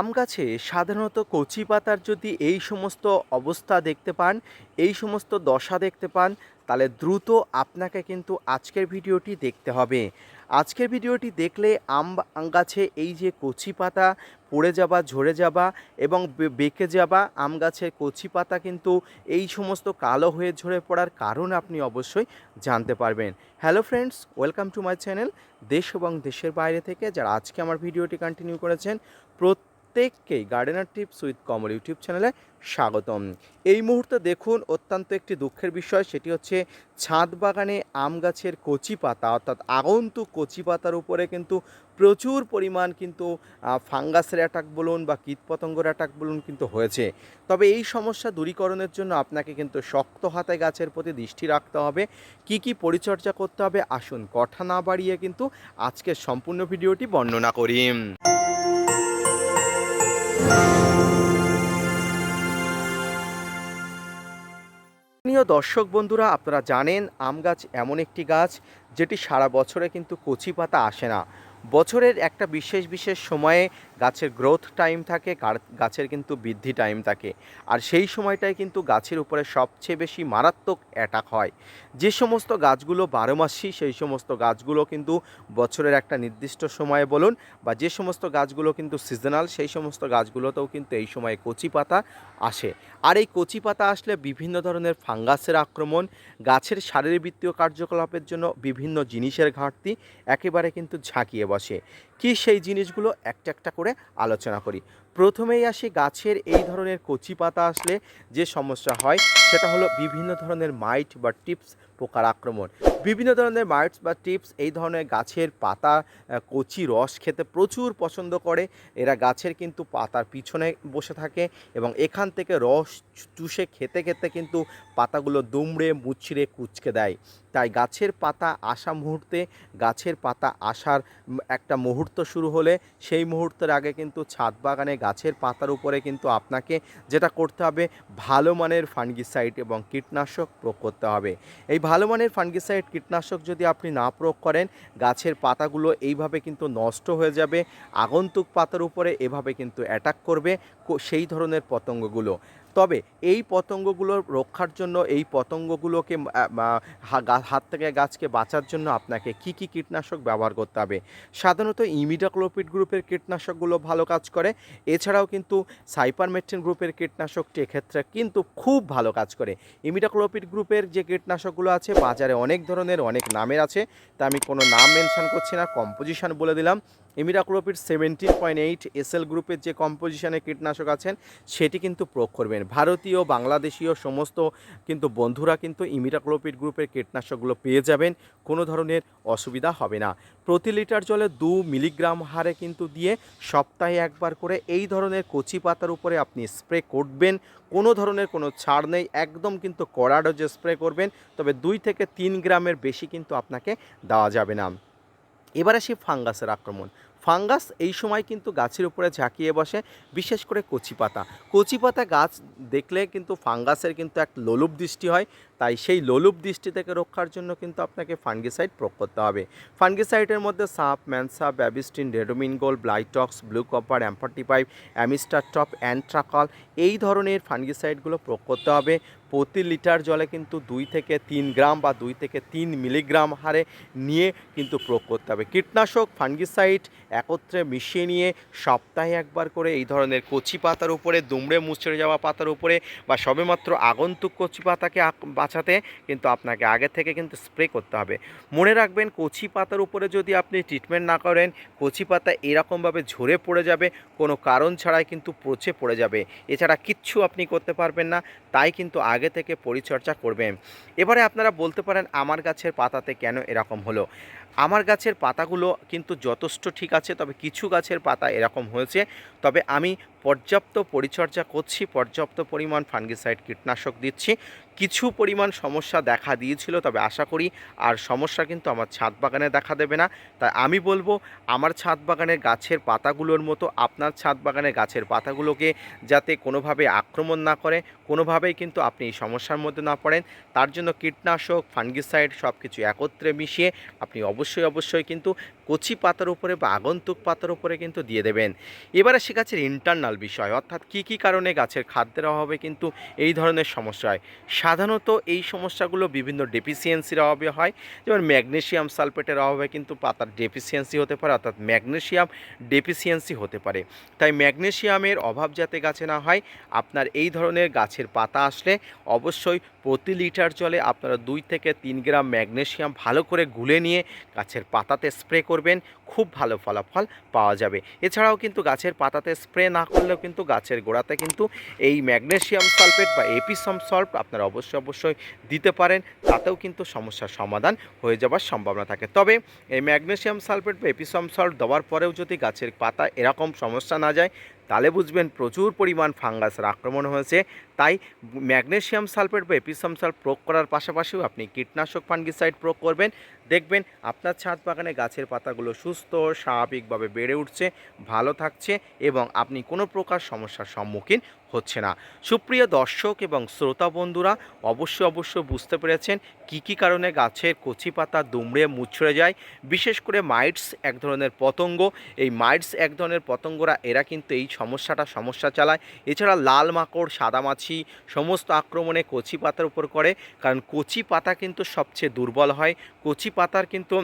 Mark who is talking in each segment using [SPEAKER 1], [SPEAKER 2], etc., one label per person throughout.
[SPEAKER 1] আম গাছে সাধারণত কচি পাতার যদি এই সমস্ত অবস্থা দেখতে পান, এই সমস্ত দশা দেখতে পান, তাহলে দ্রুত আপনাকে কিন্তু আজকের ভিডিওটি দেখতে হবে। আজকের ভিডিওটি দেখলে আম গাছে এই যে কচি পাতা পড়ে যাবা, ঝরে যাবা এবং বেঁকে যাবা আম গাছের কচি পাতা কিন্তু এই সমস্ত কালো হয়ে ঝরে পড়ার কারণ আপনি অবশ্যই জানতে পারবেন। Hello friends, welcome to my channel দেশ এবং দেশের বাইরে থেকে যারা আজকে আমার ভিডিওটি কন্টিনিউ করেছেন প্রত্যেককেই gardener tips with Kamal YouTube চ্যানেলে স্বাগতম। এই মুহূর্তে দেখুন অত্যন্ত একটি দুঃখের বিষয়, সেটি হচ্ছে ছাদ বাগানে আম গাছের কচি পাতা, অর্থাৎ আগন্তুক কচি পাতার উপরে কিন্তু প্রচুর পরিমাণ কিন্তু ফাঙ্গাসের অ্যাটাক বলুন বা কীটপতঙ্গের অ্যাটাক বলুন কিন্তু হয়েছে। তবে এই সমস্যা দূরীকরণের জন্য আপনাকে কিন্তু শক্ত হাতে গাছের প্রতি দৃষ্টি রাখতে হবে। কি কি পরিচর্যা করতে হবে? আসুন কথা না বাড়িয়ে কিন্তু আজকের সম্পূর্ণ ভিডিওটি বর্ণনা করি। প্রিয় দর্শক বন্ধুরা, আপনারা জানেন আম গাছ এমন একটি গাছ যেটি সারা বছরে কিন্তু কচি পাতা আসে না। বছরের একটা বিশেষ বিশেষ সময়ে গাছের গ্রোথ টাইম থাকে গাছের কিন্তু বৃদ্ধি টাইম থাকে। আর সেই সময়টায় কিন্তু গাছের উপরে সবচেয়ে বেশি মারাত্মক অ্যাটাক হয়। যে সমস্ত গাছগুলো বারো মাসই সেই সমস্ত গাছগুলো কিন্তু বছরের একটা নির্দিষ্ট সময়ে বলুন, বা যে সমস্ত গাছগুলো কিন্তু সিজনাল সেই সমস্ত গাছগুলোতেও কিন্তু এই সময়ে কচি পাতা আসে। আর এই কচি পাতা আসলে বিভিন্ন ধরনের ফাঙ্গাসের আক্রমণ, গাছের শারীরবৃত্তীয় কার্যকলাপের জন্য বিভিন্ন জিনিসের ঘাটতি একেবারে কিন্তু ঝাঁকিয়ে বসে কি সেই জিনিসগুলো? একটা একটা করে আলোচনা করি। প্রথমেই আসি গাছের এই ধরনের কচি পাতা আসলে যে সমস্যা হয়, সেটা হলো বিভিন্ন ধরনের মাইট বা টিপস পোকার আক্রমণ। বিভিন্ন ধরনের মাইটস বা টিপস, এই ধরনের গাছের পাতা কচি রস খেতে প্রচুর পছন্দ করে। এরা গাছের কিন্তু পাতার পিছনে বসে থাকে এবং এখান থেকে রস চুষে খেতে খেতে কিন্তু পাতাগুলো দুমড়ে, মুচড়ে, কুচকে দেয়। তাই গাছের পাতা আসা মুহূর্তে, গাছের পাতা আসার একটা মুহূর্ত শুরু হলে সেই মুহূর্তের আগে কিন্তু ছাদ বাগানে গাছের পাতার উপরে কিন্তু আপনাকে যেটা করতে হবে, ভালো মানের ফাঙ্গিসাইড এবং কীটনাশক প্রয়োগ করতে হবে। এই ভালো মানের ফাঙ্গিসাইড কীটনাশক যদি আপনি না প্রয়োগ করেন, গাছের পাতাগুলো এইভাবে কিন্তু নষ্ট হয়ে যাবে, আগন্তুক পাতার উপরে এভাবে কিন্তু অ্যাটাক করবে সেই ধরনের পতঙ্গগুলো। তবে এই পতঙ্গগুলোর রক্ষার জন্য, এই পতঙ্গগুলোকে হাত থেকে গাছকে বাঁচার জন্য আপনাকে কি কি কীটনাশক ব্যবহার করতে হবে? সাধারণত ইমিডাক্লোপিড গ্রুপের কীটনাশকগুলো ভালো কাজ করে। এছাড়াও কিন্তু সাইপারমেট্রিন গ্রুপের কীটনাশকটি এক্ষেত্রে কিন্তু খুব ভালো কাজ করে। ইমিডাক্লোপিড গ্রুপের যে কীটনাশকগুলো আছে, বাজারে অনেক ধরনের, অনেক নামের আছে। তা আমি কোনো নাম মেনশন করছি না, কম্পোজিশন বলে দিলাম। Imidacloprid seventeen point eight SL গ্রুপের যে কম্পোজিশনের কীটনাশক আছেন, সেটি কিন্তু প্রয়োগ করবেন। ভারতীয়, বাংলাদেশীয় সমস্ত কিন্তু বন্ধুরা কিন্তু ইমিডাক্লোপিড গ্রুপের কীটনাশকগুলো পেয়ে যাবেন। কোনো ধরনের অসুবিধা হবে না। প্রতি লিটার জলে দু মিলিগ্রাম হারে কিন্তু দিয়ে সপ্তাহে একবার করে এই ধরনের কচি পাতার উপরে আপনি স্প্রে করবেন। কোনো ধরনের কোনো ছাড় নেই। একদম কিন্তু কড়া ডোজে স্প্রে করবেন। তবে দুই থেকে তিন গ্রামের বেশি কিন্তু আপনাকে দেওয়া যাবে না। এবার আসি ফাঙ্গাসের আক্রমণ। ফাঙ্গাস এই সময় কিন্তু গাছের উপরে ঝাঁকিয়ে বসে, বিশেষ করে কচি পাতা। কচি পাতা গাছ দেখলে কিন্তু ফাঙ্গাসের কিন্তু এক লোলুপ দৃষ্টি হয় তাই সেই লোলুপ দৃষ্টি থেকে রক্ষার জন্য কিন্তু আপনাকে ফাঙ্গিসাইড প্রয়োগ করতে হবে। ফাঙ্গিসাইডের মধ্যে সাপ, ম্যানসা, Bavistin Ridomil Gold Blitox, blue copper অ্যাম্পার্টিপাইপ Amistar top, Antracol এই ধরনের ফাঙ্গিসাইডগুলো প্রয়োগ করতে হবে। প্রতি লিটার জলে কিন্তু দুই থেকে তিন গ্রাম বা দুই থেকে তিন মিলিগ্রাম হারে নিয়ে কিন্তু প্রয়োগ করতে হবে। কীটনাশক, ফাঙ্গিসাইড একত্রে মিশিয়ে নিয়ে সপ্তাহে একবার করে এই ধরনের কচি পাতার উপরে, দুমড়ে মুচড়ে যাওয়া পাতার উপরে বা সবেমাত্র আগন্তুক কচি পাতাকে বাঁচাতে কিন্তু আপনাকে আগে থেকে কিন্তু স্প্রে করতে হবে। মনে রাখবেন কচি পাতার উপরে যদি আপনি ট্রিটমেন্ট না করেন, কচি পাতা এরকমভাবে ঝরে পড়ে যাবে, কোনো কারণ ছাড়াই কিন্তু পচে পড়ে যাবে। এছাড়া কিচ্ছু আপনি করতে পারবেন না, তাই কিন্তু আগে থেকে পরিচর্যা করবেন। এবারে আপনারা বলতে পারেন আমার গাছের পাতাতে কেন এরকম হলো। আমার গাছের পাতাগুলো কিন্তু যথেষ্ট ঠিক আছে, তবে কিছু গাছের পাতা এরকম হয়েছে। তবে আমি পর্যাপ্ত পরিচর্যা করছি, পর্যাপ্ত পরিমাণ ফাঙ্গিসাইড কীটনাশক দিচ্ছি। কিছু পরিমাণ সমস্যা দেখা দিয়েছিল, তবে আশা করি আর সমস্যা কিন্তু আমার ছাদ বাগানে দেখা দেবে না। তাই আমি বলব, আমার ছাদ বাগানের গাছের পাতাগুলোর মতো, আপনার ছাদ বাগানের গাছের পাতাগুলোকে যাতে কোনোভাবে আক্রমণ না করে, কোনোভাবেই কিন্তু আপনি এই সমস্যার মধ্যে না পড়েন। তার জন্য কীটনাশক, ফাঙ্গিসাইড সব কিছু একত্রে মিশিয়ে আপনি অবশ্যই অবশ্যই কিন্তু কচি পাতার উপরে বা আগন্তুক পাতার উপরে কিন্তু দিয়ে দেবেন। এবারে সে গাছের ইন্টারনাল বিষয়, অর্থাৎ কী কী কারণে গাছের খাদ্যের অভাবে কিন্তু এই ধরনের সমস্যা হয়। সাধারণত এই সমস্যাগুলো বিভিন্ন ডেফিসিয়েন্সির অভাবে হয়, যেমন ম্যাগনেসিয়াম সালফেটের অভাবে কিন্তু পাতার ডেফিসিয়েন্সি হতে পারে, অর্থাৎ ম্যাগনেসিয়াম ডেফিসিয়েন্সি হতে পারে। তাই ম্যাগনেসিয়ামের অভাব যাতে গাছে না হয়, আপনার এই ধরনের গাছের পাতা আসলে অবশ্যই প্রতি লিটার জলে আপনারা দুই থেকে তিন গ্রাম ম্যাগনেসিয়াম ভালো করে গুলে নিয়ে গাছের পাতাতে স্প্রে করবেন, খুব ভালো ফলাফল পাওয়া যাবে। এছাড়াও কিন্তু গাছের পাতাতে স্প্রে না করলেও কিন্তু গাছের গোড়াতে কিন্তু এই ম্যাগনেশিয়াম সালফেট বা এপিসম সল্ট আপনারা অবশ্যই অবশ্যই দিতে পারেন। তাতেও কিন্তু সমস্যার সমাধান হয়ে যাওয়ার সম্ভাবনা থাকে। তবে এই ম্যাগনেশিয়াম সালফেট বা এপিসম সল্ট দেওয়ার পরেও যদি গাছের পাতা এরকম সমস্যা না যায় তাহলে বুঝবেন প্রচুর পরিমাণ ফাঙ্গাসের আক্রমণ হয়েছে। তাই ম্যাগনেশিয়াম সালফেট বা এপিসম সালফ প্রয়োগ করার পাশাপাশিও আপনি কীটনাশক ফাঙ্গিসাইড প্রয়োগ করবেন। দেখবেন আপনার ছাদ বাগানে গাছের পাতাগুলো সুস্থ, স্বাভাবিকভাবে বেড়ে উঠছে, ভালো থাকছে এবং আপনি কোনো প্রকার সমস্যার সম্মুখীন হচ্ছে না। সুপ্রিয় দর্শক এবং শ্রোতা বন্ধুরা, অবশ্যই অবশ্য বুঝতে পেরেছেন কী কী কারণে গাছের কচি পাতা দুমড়ে মুচড়ে যায়। বিশেষ করে মাইটস এক ধরনের পতঙ্গ। এই মাইটস এক ধরনের পতঙ্গরা, এরা কিন্তু এই সমস্যাটা সমস্যা চালায়। এছাড়া লাল মাকড় সাদামাছি সমস্ত আক্রমণে কচি পাতার উপর করে। কারণ কচি পাতা কিন্তু সবচেয়ে দুর্বল হয়। কচি পাতার কিন্তু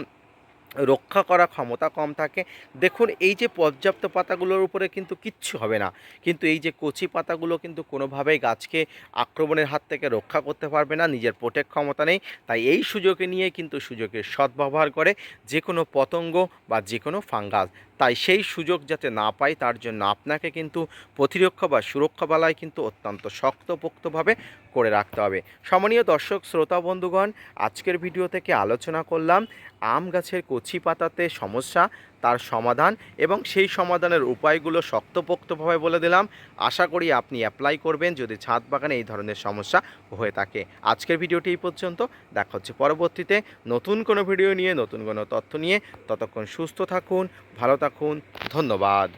[SPEAKER 1] রক্ষা করা ক্ষমতা কম থাকে। দেখুন, এই যে পর্যাপ্ত পাতাগুলোর উপরে কিন্তু কিচ্ছু হবে না। কিন্তু এই যে কচি পাতাগুলো কিন্তু কোনোভাবেই গাছকে আক্রমণের হাত থেকে রক্ষা করতে পারবে না, নিজের পোটেক ক্ষমতা নেই। তাই এই সুযোগে নিয়ে কিন্তু সুযোগের সদ্ব্যবহার করে যে কোনো পতঙ্গ বা যে কোনো ফাঙ্গাস তাই সেই সুযোগ যাতে না পায়, তার জন্য আপনাকে কিন্তু প্রতিরক্ষা বা সুরক্ষা বালায় কিন্তু অত্যন্ত শক্তপোক্তভাবে করে রাখতে হবে। সমনীয় দর্শক, শ্রোতা, বন্ধুগণ, আজকের ভিডিও থেকে আলোচনা করলাম, আম গাছের কচি পাতাতে সমস্যা তার সমাধান এবং সেই সমাধানের উপায়গুলো শক্তপোক্তভাবে বলে দিলাম। আশা করি আপনি অ্যাপ্লাই করবেন যদি ছাদ বাগানে এই ধরনের সমস্যা হয়ে থাকে। আজকের ভিডিওটি এই পর্যন্ত। দেখা হচ্ছে পরবর্তীতে নতুন কোনো ভিডিও নিয়ে, নতুন কোনো তথ্য নিয়ে। ততক্ষণ সুস্থ থাকুন, ভালো থাকুন। ধন্যবাদ।